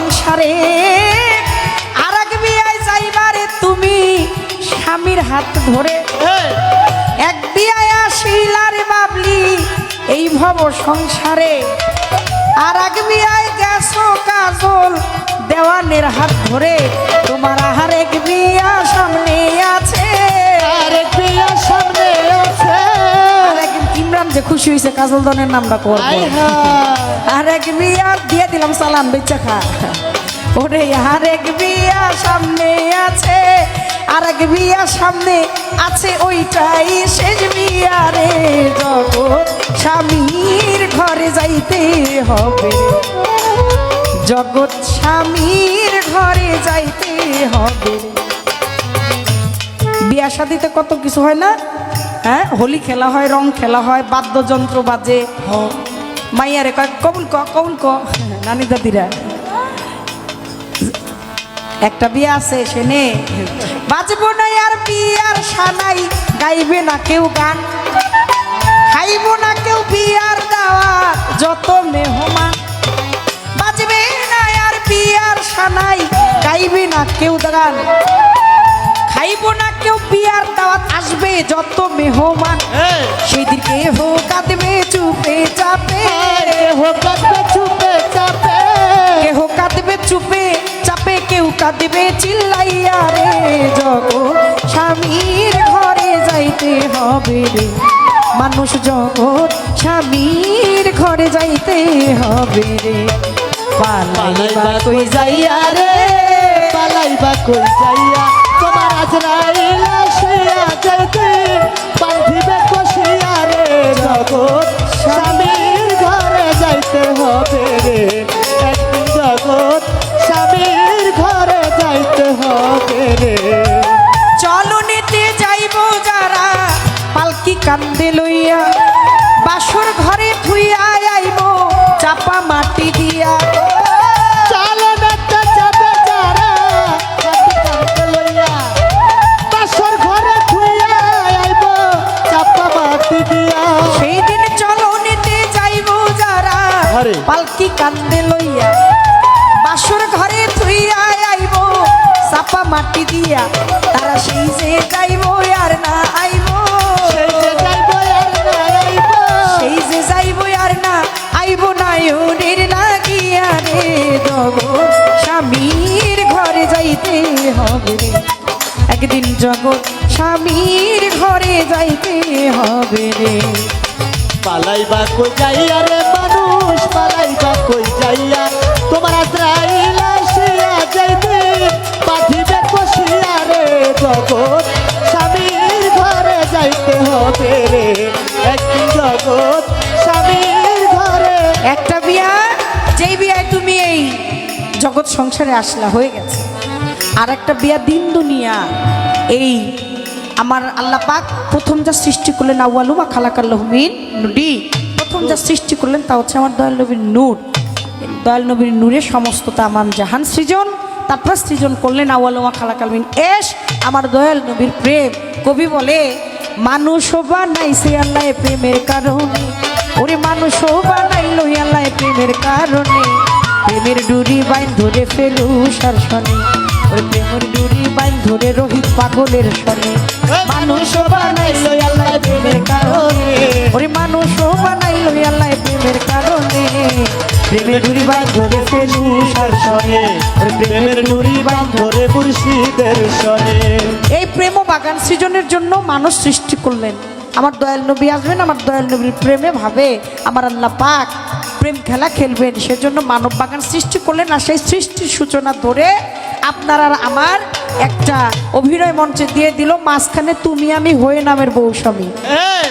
সংসারে আর এক বিয়ায় যাইবারে তুমি স্বামীর হাত ধরে। এক বিয়ায় আসিলার বাবলি এই ভব সংসারে। আর এক বিয়ায় গেছো কাজল দেওয়ানের হাত ধরে। তোমার আর এক বিয়া খুশি হয়েছে কাজল দনের নামটা করব আর এক বিয়া দিয়ে দিলাম সালাম বেচা খা। ওরে আর এক বিয়া সামনে আছে আর এক বিয়া সামনে আছে ওইটাই শেষ বিয়া রে জগৎ। স্বামীর ঘরে যাইতে হবে। জগৎ স্বামীর ঘরে যাইতে হবে। বিয়া শাদিতে কত কিছু হয় না? হ্যাঁ? হোলি খেলা হয় রং খেলা হয় বাদ্যযন্ত্র বাজে। মাইয়ারে কয় কবুল ক কবুল ক। নানি দাদিরা একটা বিয়ে আছে সেনে বাজবো না আর বিয়ার সানাই গাইবে না কেউ গান। খাইব না কেউ বিয়ার দাওয়া যত মেহমান। বাজবে না আর বিয়ার সানাই গাইবে না কেউ গান। খাইব না কেউ বিয়ার দাওয়াত আসবে যত মেহমান। সেদিকে হো কাঁদবে চুপে চাপে। কেহ কাঁদবে চুপে চাপে। কেহ কাঁদবে চুপে চাপে কেউ কাঁদবে চিল্লাইয়া রে জগৎ স্বামীর ঘরে যাইতে হবে রে। মানুষ জগৎ স্বামীর ঘরে যাইতে হবে রে। পালাইবা কই যাইয়া রে? পালাইবা কই যাইয়া? তোমার আজরাইল আসিয়া আরে। পালকি কান্দে লইয়া? বাসর ঘরে থুইয়া আইব চাপা মাটি দিয়া। তারা সেই যে যাইব আর না আইব। সেই যে যাইব আর না আইব। সেই যে যাইব আর না আইব না লাগিয়া রে জগ স্বামীর ঘরে যাইতে হবে রে। একদিন জগৎ স্বামীর ঘরে যাইতে হবে রে। পালাইবা কই যাইয়া রে মানুষ পালাইবা যাইয়া তোমার আজরাইল আসিয়া যাইতে, বাঁধিবে কষিয়া রে জগৎ। স্বামীর ঘরে যাইতে হবে রে, একদিন জগৎ। স্বামীর ঘরে একটা বিয়া, যেই বিয়ায় তুমি এই জগৎ সংসারে আসলা, হয়ে গেছে। আর একটা বিয়া দিন দুনিয়া, এই আমার আল্লাহ পাক প্রথম যা সৃষ্টি করলেন, আউয়ালুমা খালাকাল্লাহমিন নুডি প্রথম যা সৃষ্টি করলেন, তা হচ্ছে আমার দয়াল নবীর নূর। দয়াল নবীর নূরে সমস্ত তামাম জাহান সৃজন, তারপর সৃজন করলেন আউয়ালুমা খালাকালমিন এস। আমার দয়াল নবীর প্রেম। কবি বলে মানুষও বানাইছে আল্লাহ প্রেমের কারণে। ওরে মানুষও বানাইলো আল্লাহ প্রেমের কারণে। প্রেমের ডুরি বাইন ধরে ফেলু সার শনে। ওরে প্রেমের ডুরি বাইন ধরে রোহিত পাগলের শনে মানুষ বানাইলো আল্লাহ প্রেমের কারণে। ওরে মানুষও বানাইলো আল্লাহ প্রেমের কারণে। সার ওরে প্রেমের নুরি বান ধরে মুর্শিদের এই প্রেম বাগান সৃজনের জন্য মানুষ সৃষ্টি করলেন। আমার দয়াল নবী আসবেন আমার দয়াল নবীর প্রেমে ভাবে। আমার আল্লাহ পাক প্রেম খেলা খেলবেন সেজন্য মানব বাগান সৃষ্টি করলেন। আর সেই সৃষ্টির সূচনা ধরে আপনার আর আমার একটা অভিনয় মঞ্চে দিয়ে দিল মাঝখানে তুমি আমি হয়ে নামের বৌস্বামী। এই,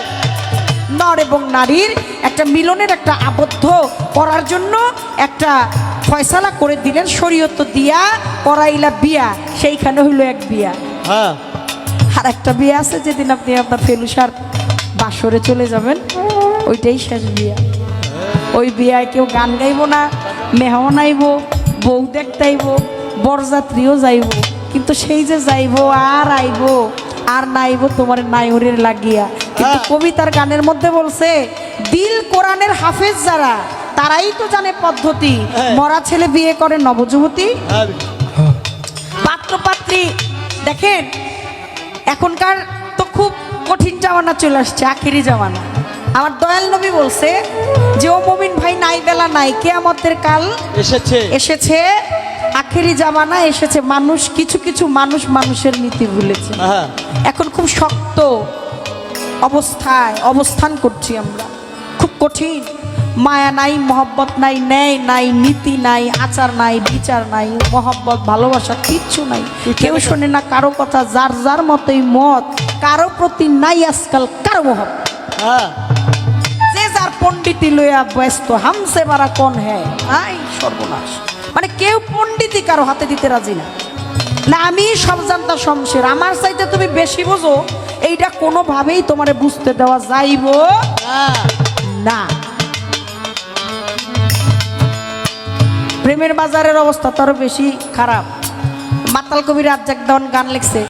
নর এবং নারীর একটা মিলনের একটা আবদ্ধ করার জন্য একটা ফয়সালা করে দিলেন শরীয়ত দিয়া করাইলা বিয়া সেইখানে হইল এক বিয়া। হ্যাঁ। আর একটা বিয়ে আছে যেদিন আপনি আপনার ফেলুসার বাসরে চলে যাবেন ওইটাই শেষ বিয়া। ওই বিয়ায় কেউ গান গাইব না মেহমান আইব বউ দেখতে আইব বরযাত্রীও যাইব। কিন্তু সেই যে যাইব আর আইব আর নাইব তোমার নায়রের লাগিয়া। কিন্তু। কবিতার গানের মধ্যে বলছে দিল কোরআনের হাফেজ যারা তারাই তো জানে পদ্ধতি। হ্যাঁ। মরা ছেলে বিয়ে করে নবযুবতী। হ্যাঁ, পাত্র পাত্রী দেখেন এখনকার তো খুব কঠিন জামানা চলে আসছে আখেরি জামানা। আমার দয়াল নবী বলছে যে ও মমিন ভাই নাই বেলা নাই কেয়ামতের কাল এসেছে। এসেছে আখেরি জামানা এসেছে মানুষ কিছু কিছু মানুষ মানুষের নীতি ভুলেছে। হ্যাঁ। এখন খুব শক্ত অবস্থায় অবস্থান করছি আমরা। খুব কঠিন। মায়া নাই মহব্বত নাই ন্যায় নাই নীতি নাই আচার নাই বিচার নাই মহব্বত ভালোবাসা কিচ্ছু নাই। কেউ শোনে না কারও কথা যার যার মতোই মত কারও প্রতি নাই আজকাল কারও মহব্বত। হ্যাঁ। যে যার পণ্ডিতি লইয়া ব্যস্ত হামসে বারা কোন হ্যাঁ সর্বনাশ। মানে কেউ পণ্ডিতই কারও হাতে দিতে রাজি না। না, আমি সব জানতা শমশের। আমার চাইতে তুমি বেশি বোঝো, এইটা কোনোভাবেই তোমারে বুঝতে দেওয়া যাইব না। প্রেমের বাজারের অবস্থা তো আরও বেশি খারাপ। মাতাল কবির রাজ্জাক দন গান লিখছে।